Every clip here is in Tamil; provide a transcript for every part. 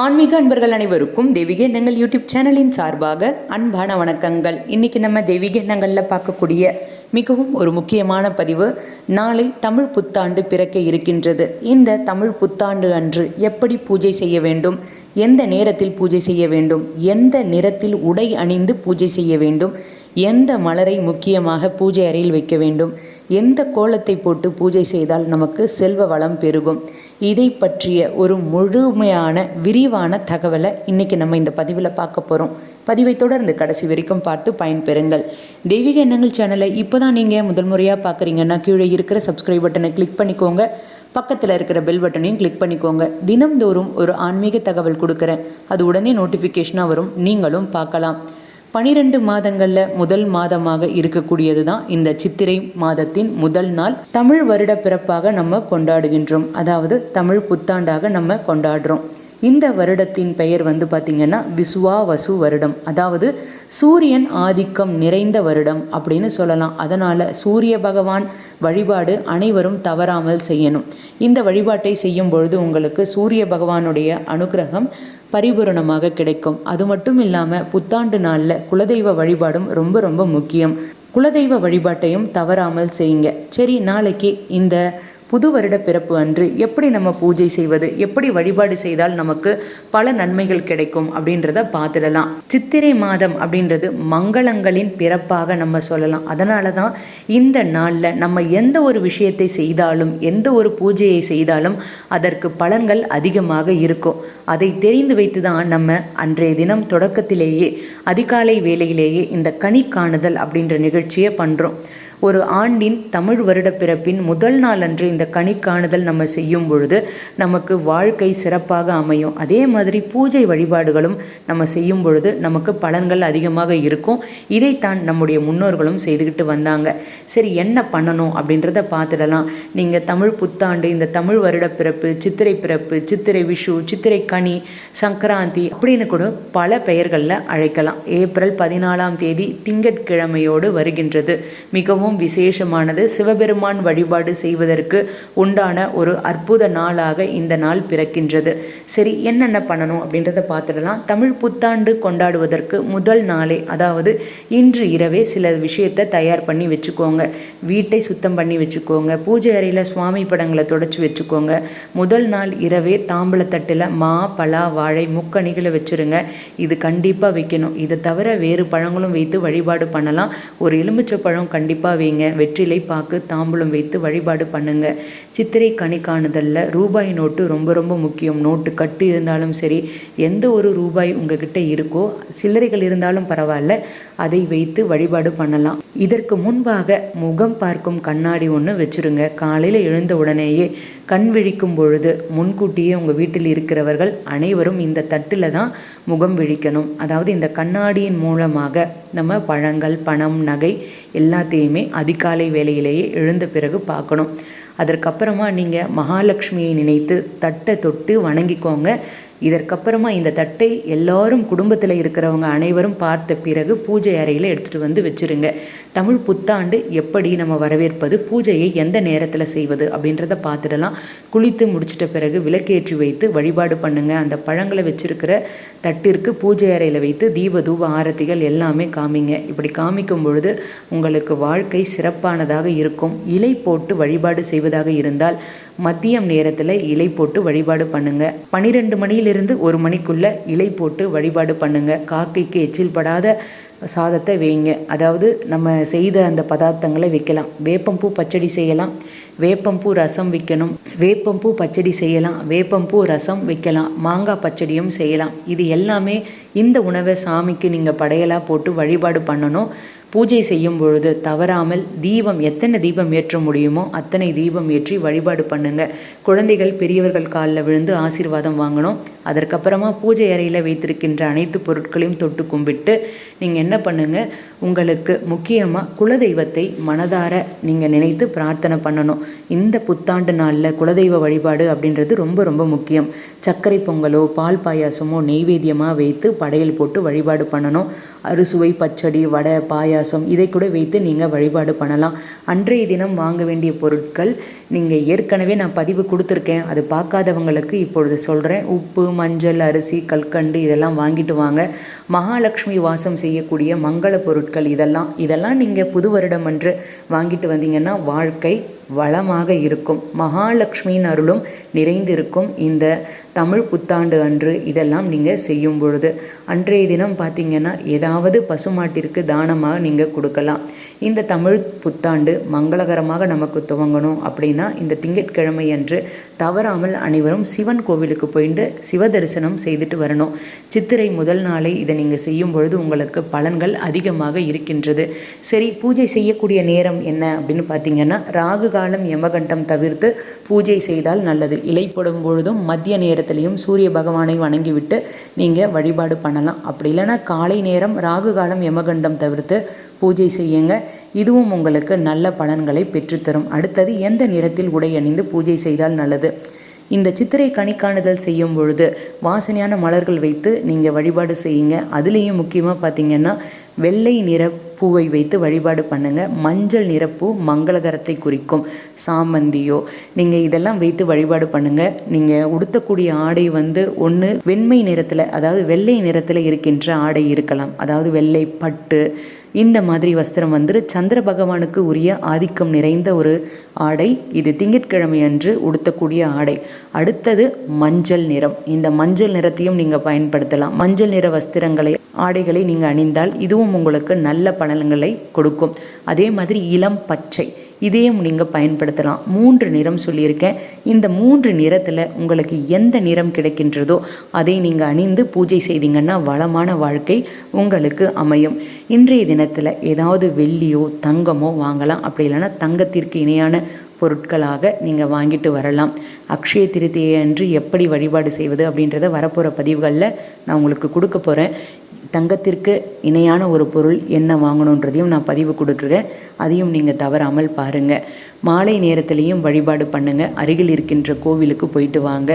ஆன்மீக அன்பர்கள் அனைவருக்கும் தெய்வீக எண்ணங்கள் யூடியூப் சேனலின் சார்பாக அன்பான வணக்கங்கள். இன்னைக்கு நம்ம தெய்வீக எண்ணங்களில் பார்க்கக்கூடிய மிகவும் ஒரு முக்கியமான பதிவு நாளை தமிழ் புத்தாண்டு பிறக்க இருக்கின்றது. இந்த தமிழ் புத்தாண்டு அன்று எப்படி பூஜை செய்ய வேண்டும்? எந்த நேரத்தில் பூஜை செய்ய வேண்டும்? எந்த நிறத்தில் உடை அணிந்து பூஜை செய்ய வேண்டும்? எந்த மலரை முக்கியமாக பூஜை அறையில் வைக்க வேண்டும்? எந்த கோலத்தை போட்டு பூஜை செய்தால் நமக்கு செல்வ வளம் பெருகும்? இதை பற்றிய ஒரு முழுமையான விரிவான தகவலை இன்றைக்கி நம்ம இந்த பதிவில் பார்க்க போகிறோம் பதிவை தொடர்ந்து கடைசி வரைக்கும் பார்த்து பயன்பெறுங்கள். தெய்வீக எண்ணங்கள் சேனலை இப்போ தான் நீங்கள் முதல் முறையாக பார்க்குறீங்கன்னா கீழே இருக்கிற சப்ஸ்கிரைப் பட்டனை கிளிக் பண்ணிக்கோங்க. பக்கத்தில் இருக்கிற பெல் பட்டனையும் கிளிக் பண்ணிக்கோங்க. தினம்தோறும் ஒரு ஆன்மீக தகவல் கொடுக்குறேன். அது உடனே நோட்டிஃபிகேஷனாக வரும். நீங்களும் பார்க்கலாம். பனிரெண்டு மாதங்களில் முதல் மாதமாக இருக்கக்கூடியது தான் இந்த சித்திரை மாதத்தின் முதல் நாள். தமிழ் வருட பிறப்பாக நம்ம கொண்டாடுகின்றோம். அதாவது தமிழ் புத்தாண்டாக நம்ம கொண்டாடுறோம். இந்த வருடத்தின் பெயர் வந்து பார்த்திங்கன்னா விசுவாவசு வருடம். அதாவது சூரியன் ஆதிக்கம் நிறைந்த வருடம் அப்படின்னு சொல்லலாம். அதனால் சூரிய பகவான் வழிபாடு அனைவரும் தவறாமல் செய்யணும். இந்த வழிபாட்டை செய்யும் பொழுது உங்களுக்கு சூரிய பகவானுடைய அனுகிரகம் பரிபூரணமாக கிடைக்கும். அது மட்டும் இல்லாமல் புத்தாண்டு நாளில் குலதெய்வ வழிபாடும் ரொம்ப ரொம்ப முக்கியம். குலதெய்வ வழிபாட்டையும் தவறாமல் செய்யுங்க. சரி நாளைக்கு இந்த புது வருட பிறப்பு அன்று எப்படி நம்ம பூஜை செய்வது எப்படி வழிபாடு செய்தால் நமக்கு பல நன்மைகள் கிடைக்கும் அப்படின்றத பார்த்துடலாம். சித்திரை மாதம் அப்படின்றது மங்களங்களின் பிறப்பாக நம்ம சொல்லலாம். அதனால தான் இந்த நாளில் நம்ம எந்த ஒரு விஷயத்தை செய்தாலும் எந்த ஒரு பூஜையை செய்தாலும் அதற்கு பலன்கள் அதிகமாக இருக்கும். அதை தெரிந்து வைத்து தான் நம்ம அன்றைய தினம் தொடக்கத்திலேயே அதிகாலை வேளையிலேயே இந்த கனி காணுதல் அப்படின்ற நிகழ்ச்சியை பண்ணுறோம் ஒரு ஆண்டின் தமிழ் வருட பிறப்பின் முதல் நாள் அன்று இந்த கனி காணுதல் நம்ம செய்யும் பொழுது நமக்கு வாழ்க்கை சிறப்பாக அமையும். அதே மாதிரி பூஜை வழிபாடுகளும் நம்ம செய்யும் பொழுது நமக்கு பலன்கள் அதிகமாக இருக்கும். இதைத்தான் நம்முடைய முன்னோர்களும் செய்துக்கிட்டு வந்தாங்க. சரி என்ன பண்ணணும் அப்படின்றத பார்த்துடலாம். நீங்கள் தமிழ் புத்தாண்டு இந்த தமிழ் வருட பிறப்பு சித்திரை பிறப்பு சித்திரை விஷு சித்திரை கனி சங்கராந்தி அப்படின்னு கூட பல பெயர்களில் அழைக்கலாம். ஏப்ரல் பதினாலாம் தேதி திங்கட்கிழமையோடு வருகின்றது. மிகவும் மிகவும் விசேஷமானது. சிவபெருமான் வழிபாடு செய்வதற்கு உண்டான ஒரு அற்புத நாளாக இந்த நாள் பிறக்கின்றது. சரி என்னென்ன பண்ணணும் அப்படின்றத பார்த்துடலாம். தமிழ் புத்தாண்டு கொண்டாடுவதற்கு முதல் நாளே அதாவது இன்று இரவே சில விஷயத்தை தயார் பண்ணி வச்சுக்கோங்க. வீட்டை சுத்தம் பண்ணி வச்சுக்கோங்க. பூஜை அறையில் சுவாமி படங்களை தொடச்சி வச்சுக்கோங்க. முதல் நாள் இரவே தாம்பளத்தட்டில் மா பலா வாழை முக்கணிகளை வச்சுருங்க. இது கண்டிப்பாக வைக்கணும். இதை தவிர வேறு பழங்களும் வைத்து வழிபாடு பண்ணலாம். ஒரு எலுமிச்சை பழம் கண்டிப்பாக வைங்க. வெற்றிலை பாக்கு தாம்பூலம் வைத்து வழிபாடு பண்ணுங்க. சித்திரை கனி காணுதலில். ரூபாய் நோட்டு ரொம்ப ரொம்ப முக்கியம். நோட்டு கட்டு இருந்தாலும் சரி எந்த ஒரு ரூபாய் உங்ககிட்ட இருக்கோ சில்லறைகள் இருந்தாலும் பரவாயில்ல அதை வைத்து வழிபாடு பண்ணலாம். இதற்கு முன்பாக முகம் பார்க்கும் கண்ணாடி ஒன்று வச்சுருங்க. காலையில் எழுந்த உடனேயே கண் விழிக்கும் பொழுது முன்கூட்டியே உங்கள் வீட்டில் இருக்கிறவர்கள் அனைவரும் இந்த தட்டில் தான் முகம் விழிக்கணும். அதாவது இந்த கண்ணாடியின் மூலமாக நம்ம பழங்கள் பணம் நகை எல்லாத்தையுமே அதிகாலை வேலையிலேயே எழுந்த பிறகு பார்க்கணும். அதற்கப்புறமா நீங்கள் மகாலட்சுமியை நினைத்து தட்டை தொட்டு வணங்கிக்கோங்க. இதற்கப்புறமா இந்த தட்டை எல்லாரும் குடும்பத்தில் இருக்கிறவங்க அனைவரும் பார்த்த பிறகு பூஜை அறையில் எடுத்துகிட்டு வந்து வச்சுருங்க. தமிழ் புத்தாண்டு எப்படி நம்ம வரவேற்பது பூஜையை எந்த நேரத்தில் செய்வது அப்படின்றத பார்த்துடலாம். குளித்து முடிச்சிட்ட பிறகு விளக்கேற்றி வைத்து வழிபாடு பண்ணுங்கள் அந்த பழங்களை வச்சுருக்கிற தட்டிற்கு பூஜை அறையில் வைத்து தீப தூப ஆரத்திகள் எல்லாமே காமிங்க. இப்படி காமிக்கும் பொழுது உங்களுக்கு வாழ்க்கை சிறப்பானதாக இருக்கும். இலை போட்டு வழிபாடு செய்வதாக இருந்தால் மதியம் நேரத்தில் இலை போட்டு வழிபாடு பண்ணுங்க. பன்னிரெண்டு மணியிலிருந்து ஒரு மணிக்குள்ள இலை போட்டு வழிபாடு பண்ணுங்க. காக்கைக்கு எச்சில் படாத சாதத்தை வைங்க. அதாவது நம்ம செய்த அந்த பதார்த்தங்களை வைக்கலாம். வேப்பம்பூ பச்சடி செய்யலாம். வேப்பம்பூ ரசம் வைக்கணும். வேப்பம்பூ பச்சடி செய்யலாம். வேப்பம்பூ ரசம் வைக்கலாம். மாங்காய் பச்சடியும் செய்யலாம். இது எல்லாமே இந்த உணவை சாமிக்கு நீங்கள் படையலாக போட்டு வழிபாடு பண்ணணும். பூஜை செய்யும் பொழுது தவறாமல் தீபம் எத்தனை தீபம் ஏற்ற முடியுமோ அத்தனை தீபம் ஏற்றி வழிபாடு பண்ணுங்க. குழந்தைகள் பெரியவர்கள் காலில் விழுந்து ஆசீர்வாதம் வாங்கணும். அதற்கப்புறமா பூஜை அறையில் வைத்திருக்கின்ற அனைத்து பொருட்களையும் தொட்டு கும்பிட்டு நீங்கள் என்ன பண்ணுங்க? உங்களுக்கு முக்கியமாக குலதெய்வத்தை மனதார நீங்கள் நினைத்து பிரார்த்தனை பண்ணணும். இந்த புத்தாண்டு நாளில் குலதெய்வ வழிபாடு அப்படின்றது ரொம்ப ரொம்ப முக்கியம். சர்க்கரை பொங்கலோ பால் பாயாசமோ நெய்வேத்தியமாக வைத்து படையல் போட்டு வழிபாடு பண்ணணும். அறுசுவை பச்சடி வடை பாயாசம் பாயாசம் இதை கூட வைத்து நீங்கள் வழிபாடு பண்ணலாம். அன்றைய தினம் வாங்க வேண்டிய பொருட்கள் நீங்கள் ஏற்கனவே நான் பதிவு கொடுத்துருக்கேன். அது பார்க்காதவங்களுக்கு இப்பொழுது சொல்கிறேன் உப்பு மஞ்சள் அரிசி கல்கண்டு இதெல்லாம் வாங்கிட்டு வாங்க. மகாலட்சுமி வாசம் செய்யக்கூடிய மங்கள பொருட்கள் இதெல்லாம். இதெல்லாம் நீங்கள் புது வருடம் அன்று வாங்கிட்டு வந்தீங்கன்னா வாழ்க்கை வளமாக இருக்கும். மகாலட்சுமியின் அருளும் நிறைந்திருக்கும் இந்த தமிழ் புத்தாண்டு அன்று இதெல்லாம் நீங்கள் செய்யும் பொழுது. அன்றைய தினம் பார்த்தீங்கன்னா ஏதாவது பசுமாட்டிற்கு தானமாக நீங்கள் கொடுக்கலாம். இந்த தமிழ் புத்தாண்டு மங்களகரமாக நமக்கு துவங்கணும் அப்படின்னா இந்த திங்கட்கிழமை அன்று தவறாமல் அனைவரும் சிவன் கோவிலுக்கு போயிட்டு சிவ தரிசனம் செய்துட்டு வரணும். சித்திரை முதல் நாளை இதை நீங்கள் செய்யும் பொழுது உங்களுக்கு பலன்கள் அதிகமாக இருக்கின்றது. சரி பூஜை செய்யக்கூடிய நேரம் என்ன அப்படின்னு பார்த்தீங்கன்னா ராகு காலம் யமகண்டம் தவிர்த்து பூஜை செய்தால் நல்லது. இலைப்படும் பொழுதும் மத்திய நேரத்திலையும் சூரிய பகவானை வணங்கிவிட்டு நீங்கள் வழிபாடு பண்ணலாம். அப்படி இல்லைன்னா காலை நேரம் ராகு காலம் யமகண்டம் தவிர்த்து பூஜை செய்யுங்க. இதுவும் உங்களுக்கு நல்ல பலன்களை பெற்றுத்தரும். அடுத்தது எந்த நிறத்தில் உடை அணிந்து பூஜை செய்தால் நல்லது? இந்த சித்திரை கணிக்காணுதல் செய்யும் பொழுது வாசனையான மலர்கள் வைத்து நீங்கள் வழிபாடு செய்யுங்க. அதுலேயும் முக்கியமாக பார்த்தீங்கன்னா வெள்ளை நிற பூவை வைத்து வழிபாடு பண்ணுங்கள் மஞ்சள் நிறப்பூ மங்களகரத்தை குறிக்கும். சாமந்தியோ நீங்கள் இதெல்லாம் வைத்து வழிபாடு பண்ணுங்கள் நீங்கள் உடுத்தக்கூடிய ஆடை வந்து ஒன்று வெண்மை நிறத்தில் அதாவது வெள்ளை நிறத்தில் இருக்கின்ற ஆடை இருக்கலாம். அதாவது வெள்ளை பட்டு இந்த மாதிரி வஸ்திரம் வந்து சந்திர பகவானுக்கு உரிய ஆதிக்கம் நிறைந்த ஒரு ஆடை. இது திங்கட்கிழமை அன்று உடுத்தக்கூடிய ஆடை. அடுத்தது மஞ்சள் நிறம். இந்த மஞ்சள் நிறத்தையும் நீங்கள் பயன்படுத்தலாம். மஞ்சள் நிற வஸ்திரங்களை ஆடைகளை நீங்கள் அணிந்தால் இதுவும் உங்களுக்கு நல்ல பலன்களை கொடுக்கும். அதே மாதிரி இளம் பச்சை. இதையும் நீங்கள் பயன்படுத்தலாம். மூன்று நிறம் சொல்லியிருக்கேன். இந்த மூன்று நிறத்தில் உங்களுக்கு எந்த நிறம் கிடைக்கின்றதோ அதை நீங்கள் அணிந்து பூஜை செய்தீங்கன்னா வளமான வாழ்க்கை உங்களுக்கு அமையும். இன்றைய தினத்தில் ஏதாவது வெள்ளியோ தங்கமோ வாங்கலாம். அப்படி இல்லைன்னா தங்கத்திற்கு இணையான பொருட்களாக நீங்கள் வாங்கிட்டு வரலாம். அக்ஷய திருத்தியை அன்று எப்படி வழிபாடு செய்வது அப்படின்றத வரப்போகிற பதிவுகளில் நான் உங்களுக்கு கொடுக்க போகிறேன் தங்கத்திற்கு இணையான ஒரு பொருள் என்ன வாங்கணுன்றதையும் நான் பதிவு கொடுக்குறேன். அதையும் நீங்கள் தவறாமல் பாருங்கள் மாலை நேரத்திலையும் வழிபாடு பண்ணுங்கள் அருகில் இருக்கின்ற கோவிலுக்கு போயிட்டு வாங்க.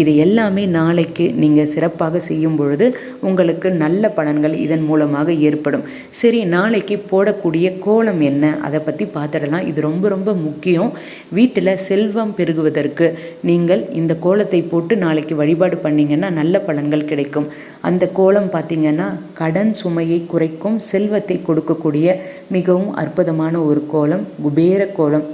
இது எல்லாமே நாளைக்கு நீங்கள் சிறப்பாக செய்யும் பொழுது உங்களுக்கு நல்ல பலன்கள் இதன் மூலமாக ஏற்படும். சரி நாளைக்கு போடக்கூடிய கோலம் என்ன? அதை பற்றி பார்த்துடலாம். இது ரொம்ப ரொம்ப முக்கியம். வீட்டில் செல்வம் பெருகுவதற்கு நீங்கள் இந்த கோலத்தை போட்டு நாளைக்கு வழிபாடு பண்ணிங்கன்னா நல்ல பலன்கள் கிடைக்கும். அந்த கோலம் பார்த்திங்கன்னா கடன் சுமையை குறைக்கும் செல்வத்தை கொடுக்கக்கூடிய மிகவும் அற்புதமான ஒரு கோலம் குபேர கோலம்.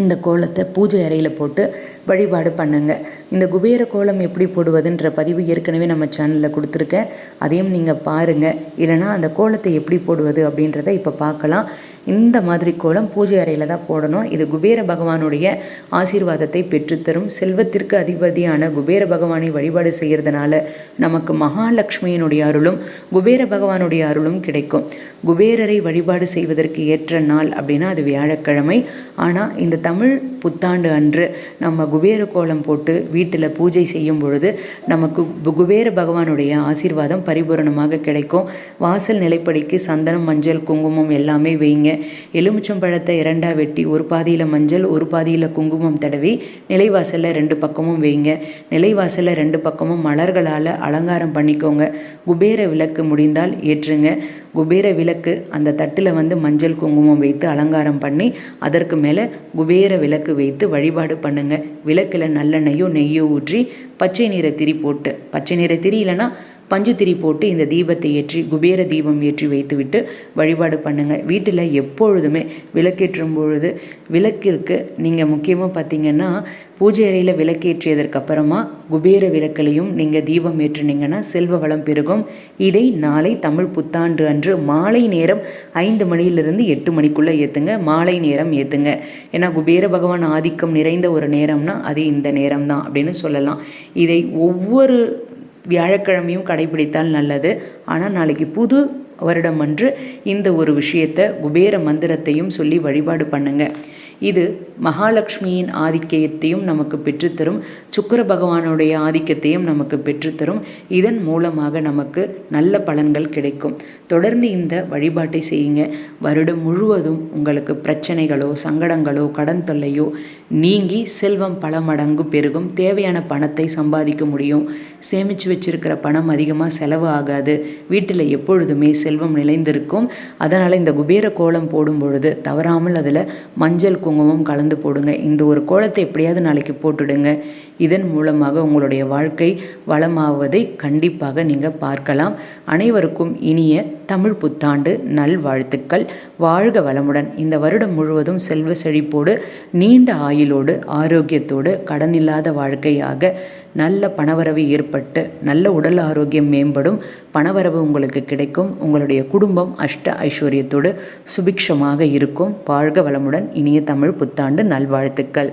இந்த கோலத்தை பூஜை அறையில் போட்டு வழிபாடு பண்ணுங்க. இந்த குபேர கோலம் எப்படி போடுவதுன்ற பதிவு ஏற்கனவே நம்ம சேனலில் கொடுத்துருக்கேன். அதையும் நீங்கள் பாருங்கள் இல்லைனா அந்த கோலத்தை எப்படி போடுவது அப்படின்றத இப்போ பார்க்கலாம். இந்த மாதிரி கோலம் பூஜை அறையில் தான் போடணும். இது குபேர பகவானுடைய ஆசீர்வாதத்தை பெற்றுத்தரும். செல்வத்திற்கு அதிபதியான குபேர பகவானை வழிபாடு செய்கிறதுனால நமக்கு மகாலட்சுமியினுடைய அருளும் குபேர பகவானுடைய அருளும் கிடைக்கும். குபேரரை வழிபாடு செய்வதற்கு ஏற்ற நாள் அப்படின்னா அது வியாழக்கிழமை. ஆனால் இந்த தமிழ் புத்தாண்டு அன்று நம்ம குபேர கோலம் போட்டு வீட்டில் பூஜை செய்யும் பொழுது நமக்கு குபேர பகவானுடைய ஆசீர்வாதம் பரிபூரணமாக கிடைக்கும். வாசல் நிலைப்படிக்கு சந்தனம் மஞ்சள் குங்குமம் எல்லாமே வைங்க. எலுமிச்சம்பழத்தை இரண்டாக வெட்டி ஒரு பாதியில் மஞ்சள் ஒரு பாதியில் குங்குமம் தடவி நிலைவாசலில் ரெண்டு பக்கமும் வைங்க. நிலைவாசலில் ரெண்டு பக்கமும் மலர்களால் அலங்காரம் பண்ணிக்கோங்க. குபேர விளக்கு முடிந்தால் ஏற்றுங்க. குபேர விளக்கு அந்த தட்டில் வந்து மஞ்சள் குங்குமம் வைத்து அலங்காரம் பண்ணி அதற்கு மேலே குபேர விளக்கு வைத்து வழிபாடு பண்ணுங்க. விளக்கில் நல்லெண்ணெயோ நெய்யோ ஊற்றி பச்சை நிற திரி போட்டு பச்சை நிற திரி இல்லைன்னா பஞ்சுத்திரி போட்டு இந்த தீபத்தை ஏற்றி குபேர தீபம் ஏற்றி வைத்துவிட்டு வழிபாடு பண்ணுங்கள் வீட்டில் எப்பொழுதுமே விளக்கேற்றும் பொழுது விளக்கிற்கு நீங்கள் முக்கியமாக பார்த்தீங்கன்னா பூஜை அறையில் விளக்கேற்றியதற்கு அப்புறமா குபேர விளக்கிலையும் நீங்கள் தீபம் ஏற்றினீங்கன்னா செல்வ வளம் பெருகும். இதை நாளை தமிழ் புத்தாண்டு அன்று மாலை நேரம் ஐந்து மணியிலிருந்து எட்டு மணிக்குள்ளே ஏற்றுங்க மாலை நேரம் ஏற்றுங்க ஏன்னா குபேர பகவான் ஆதிக்கம் நிறைந்த ஒரு நேரம்னா அது இந்த நேரம் தான் அப்படின்னு சொல்லலாம். இதை ஒவ்வொரு வியாழக்கிழமையும் கடைபிடித்தால் நல்லது. ஆனால் நாளைக்கு புது வருடம் அன்று இந்த ஒரு விஷயத்தை குபேர மந்திரத்தையும் சொல்லி வழிபாடு பண்ணுங்கள் இது மகாலட்சுமியின் ஆதிக்கத்தையும் நமக்கு பெற்றுத்தரும். சுக்கர பகவானுடைய ஆதிக்கத்தையும் நமக்கு பெற்றுத்தரும். இதன் மூலமாக நமக்கு நல்ல பலன்கள் கிடைக்கும். தொடர்ந்து இந்த வழிபாட்டை செய்யுங்க. வருடம் முழுவதும் உங்களுக்கு பிரச்சனைகளோ சங்கடங்களோ கடன் தொல்லையோ நீங்கி செல்வம் பல மடங்கு பெருகும். தேவையான பணத்தை சம்பாதிக்க முடியும். சேமித்து வச்சிருக்கிற பணம் அதிகமாக செலவு ஆகாது. வீட்டில் எப்பொழுதுமே செல்வம் நிலைந்திருக்கும். அதனால் இந்த குபேர கோலம் போடும் பொழுது தவறாமல் அதில் மஞ்சள் குங்குமம் கலந்து போடுங்க. இந்த ஒரு கோலத்தை எப்படியாவது நாளைக்கு போட்டுடுங்க. இதன் மூலமாக உங்களுடைய வாழ்க்கை வளமாவதை கண்டிப்பாக நீங்கள் பார்க்கலாம். அனைவருக்கும் இனிய தமிழ் புத்தாண்டு நல்வாழ்த்துக்கள். வாழ்க வளமுடன். இந்த வருடம் முழுவதும் செல்வ செழிப்போடு நீண்ட ஆயுளோடு ஆரோக்கியத்தோடு கடனில்லாத வாழ்க்கையாக நல்ல பணவரவு ஏற்பட்டு நல்ல உடல் ஆரோக்கியம் மேம்படும். பணவரவு உங்களுக்கு கிடைக்கும். உங்களுடைய குடும்பம் அஷ்ட ஐஸ்வர்யத்தோடு சுபிக்ஷமாக இருக்கும். வாழ்க வளமுடன் இனிய தமிழ் புத்தாண்டு நல்வாழ்த்துக்கள்.